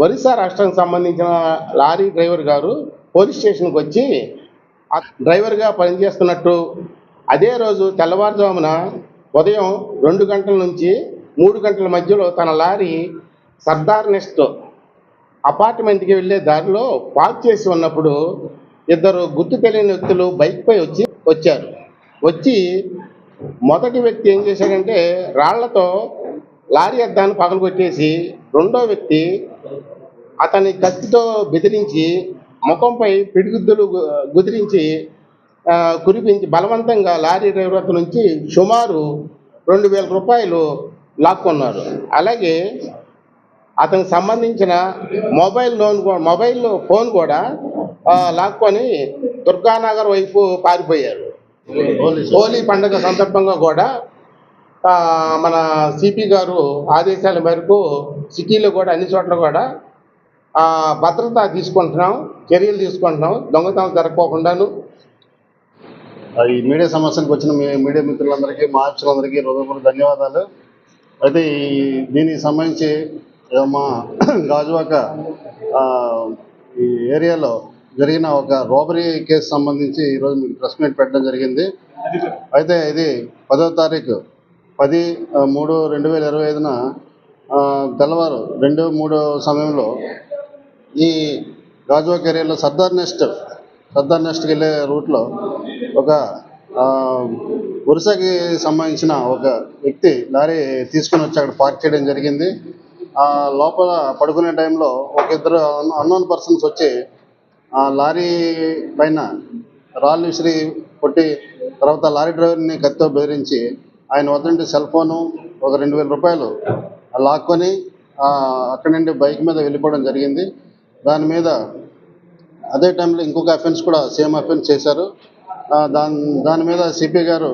ఒరిస్సా రాష్ట్రానికి సంబంధించిన lorry driver గారు పోలీస్ స్టేషన్కి వచ్చి డ్రైవర్గా పనిచేస్తున్నట్టు అదే రోజు తెల్లవారుజామున ఉదయం రెండు గంటల నుంచి మూడు గంటల మధ్యలో తన లారీ సర్దార్ నెస్ట్ అపార్ట్మెంట్కి వెళ్ళే దారిలో పార్క్ చేసి ఉన్నప్పుడు ఇద్దరు గుర్తు తెలియని వ్యక్తులు బైక్పై వచ్చి వచ్చారు. వచ్చి మొదటి వ్యక్తి ఏం చేశాడంటే రాళ్ళతో లారీ అద్దాన్ని పగలగొట్టేసి రెండో వ్యక్తి అతని కత్తితో బెదిరించి ముఖంపై పిడిగుద్దులు గుదిరించి కురిపించి బలవంతంగా లారీ డ్రైవర్ వద్ద నుంచి సుమారు రెండు వేల రూపాయలు లాక్కున్నారు అలాగే అతనికి సంబంధించిన మొబైల్ లోన్ మొబైల్ ఫోన్ కూడా లాక్కొని దుర్గానగర్ వైపు పారిపోయారు. హోలీ పండుగ సందర్భంగా కూడా మన సిపి గారు ఆదేశాల మేరకు సిటీలో కూడా అన్ని చోట్ల కూడా ఆ, భద్రత తీసుకుంటున్నాం చర్యలు తీసుకుంటున్నాం. దొంగతనం జరగకోకుండాను ఈ మీడియా సమస్యలకు వచ్చిన మీ మీడియా మిత్రులందరికీ మా ఆఫీసులందరికీ హృదయపూర్వక ధన్యవాదాలు. అయితే ఈ దీనికి సంబంధించి మా గాజువాక ఆ, ఈ ఏరియాలో జరిగిన ఒక రోబరీ కేసు సంబంధించి ఈరోజు మీకు ప్రెస్ మీట్ పెట్టడం జరిగింది. అయితే ఇది పదో తారీఖు. పది మూడు రెండు వేల ఇరవై ఐదున తెల్లవారు రెండు మూడు సమయంలో ఈ గాజువా కెరియర్లో సర్దార్ నెస్ట్ సర్దార్ నెస్ట్కి వెళ్ళే రూట్లో ఒక వరుసకి సంబంధించిన ఒక వ్యక్తి లారీ తీసుకొని వచ్చి అక్కడ పార్క్ చేయడం జరిగింది. ఆ లోపల పడుకునే టైంలో ఒక ఇద్దరు అన్నోన్ పర్సన్స్ వచ్చి ఆ లారీ పైన రాళ్ళు విసిరి కొట్టి తర్వాత లారీ డ్రైవర్ని కత్తితో బెదిరించి ఆయన వద్ద నుండి సెల్ ఫోను ఒక రెండు వేల రూపాయలు లాక్కొని అక్కడి నుండి బైక్ మీద వెళ్ళిపోవడం జరిగింది. దాని మీద అదే టైంలో ఇంకొక అఫెన్స్ కూడా సేమ్ అఫెన్స్ చేశారు. దాని దాని మీద సిపి గారు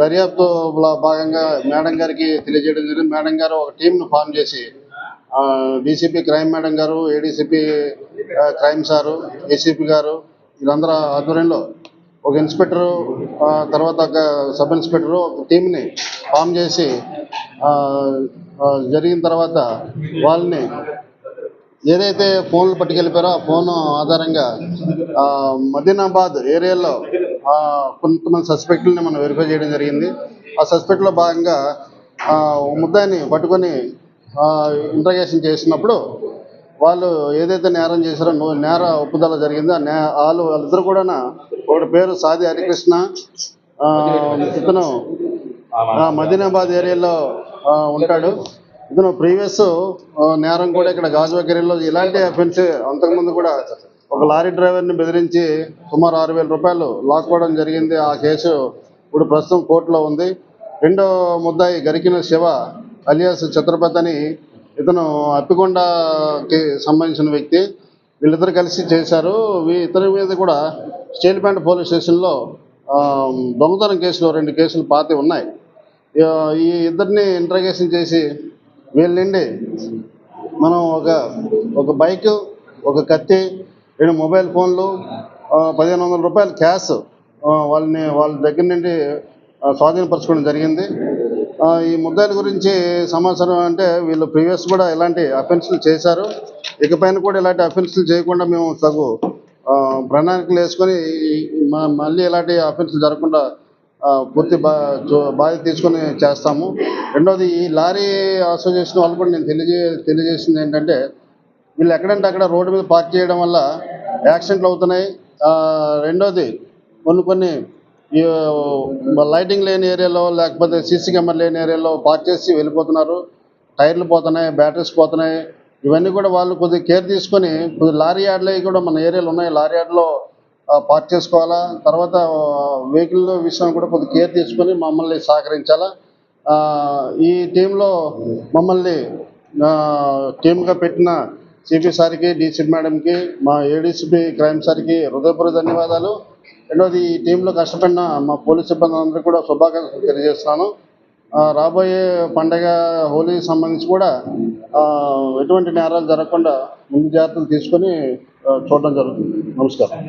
దర్యాప్తు భాగంగా మేడం గారికి తెలియజేయడం జరిగింది. మేడం గారు ఒక టీంను ఫామ్ చేసి డీసీపీ క్రైమ్ మేడం గారు ఏడీసీపీ క్రైమ్ సారు ఏసీపీ గారు వీళ్ళందరూ ఆధ్వర్యంలో ఒక ఇన్స్పెక్టరు తర్వాత ఒక సబ్ ఇన్స్పెక్టరు ఒక టీంని ఫామ్ చేసి జరిగిన తర్వాత వాళ్ళని ఏదైతే ఫోన్లు పట్టుకెళ్ళిపోయారో ఆ ఫోన్ ఆధారంగా మదీనాబాద్ ఏరియాలో కొంతమంది సస్పెక్ట్లని మనం వెరిఫై చేయడం జరిగింది. ఆ సస్పెక్ట్లో భాగంగా ఆ, ముద్దాయిని పట్టుకొని ఇంట్రగేషన్ చేసినప్పుడు వాళ్ళు ఏదైతే నేరం చేశారో నేర ఒప్పుదల జరిగిందో ఆ నే వాళ్ళు వాళ్ళిద్దరు కూడా ఒకటి పేరు సాది హరికృష్ణ. ఇతను మదీనాబాద్ ఏరియాలో ఉంటాడు. ఇతను ప్రీవియస్ నేరం కూడా ఇక్కడ గాజువాక ఏరియాలో ఇలాంటి అఫెన్స్ అంతకుముందు కూడా ఒక లారీ డ్రైవర్ని బెదిరించి సుమారు ఆరు వేల రూపాయలు లాక్కోవడం జరిగింది. ఆ కేసు ఇప్పుడు ప్రస్తుతం కోర్టులో ఉంది. రెండో ముద్దాయి గరికిన శివ అలియాస్ ఛత్రపతి అని ఇతను అప్పికొండకి సంబంధించిన వ్యక్తి. వీళ్ళిద్దరు కలిసి చేశారు. వీ- ఇతని మీద కూడా స్టేట్ బ్యాండ్ పోలీస్ స్టేషన్లో దొంగతనం కేసులో రెండు కేసులు పాతి ఉన్నాయి. ఈ ఇద్దరిని ఇంట్రగేషన్ చేసి వీళ్ళ నుండి మనం ఒక ఒక బైక్ ఒక కత్తి రెండు మొబైల్ ఫోన్లు పదిహేను వందల రూపాయలు క్యాష్ వాళ్ళని వాళ్ళ దగ్గర నుండి స్వాధీనపరచుకోవడం జరిగింది. ఈ ముద్దాయిల గురించి సమాచారం అంటే వీళ్ళు ప్రీవియస్ కూడా ఇలాంటి అఫెన్స్లు చేశారు. ఇకపైన కూడా ఇలాంటి అఫెన్స్లు చేయకుండా మేము తగు ప్రణాళికలు వేసుకొని మళ్ళీ ఇలాంటి అఫెన్స్లు జరగకుండా పూర్తి బా బాధ్యత తీసుకొని చేస్తాము. రెండోది ఈ లారీ అసోసియేషన్ వాళ్ళు కూడా నేను తెలియజే తెలియజేసింది ఏంటంటే వీళ్ళు ఎక్కడంటే అక్కడ రోడ్డు మీద పార్క్ చేయడం వల్ల యాక్సిడెంట్లు అవుతున్నాయి. రెండవది రెండోది కొన్ని కొన్ని లైటింగ్ లేని ఏరియాలో లేకపోతే సీసీ కెమెరా లేని ఏరియాలో పార్క్ చేసి వెళ్ళిపోతున్నారు. టైర్లు పోతున్నాయి బ్యాటరీస్ పోతున్నాయి. ఇవన్నీ కూడా వాళ్ళు కొద్దిగా కేర్ తీసుకొని కొద్దిగా లారీ యార్డ్లో కూడా మన ఏరియాలో ఉన్నాయి. లారీ యార్డ్లో పార్క్ చేసుకోవాలా? తర్వాత వెహికల్ విషయం కూడా కొద్దిగా కేర్ తీసుకొని మమ్మల్ని సహకరించాలా? ఈ టీంలో మమ్మల్ని టీమ్గా పెట్టిన సిపి సార్కి డీసీపీ మేడంకి మా ఏడీసీపీ క్రైమ్ సార్కి హృదయపూర్వ ధన్యవాదాలు. రెండోది ఈ టీంలో కష్టపడిన మా పోలీస్ సిబ్బంది అందరికీ కూడా శుభాకాంక్షలు తెలియజేస్తున్నాను. రాబోయే పండగ హోలీకి సంబంధించి కూడా ఆ, ఎటువంటి నేరాలు జరగకుండా ముందు జాగ్రత్తలు తీసుకొని చూడడం జరుగుతుంది. నమస్కారం.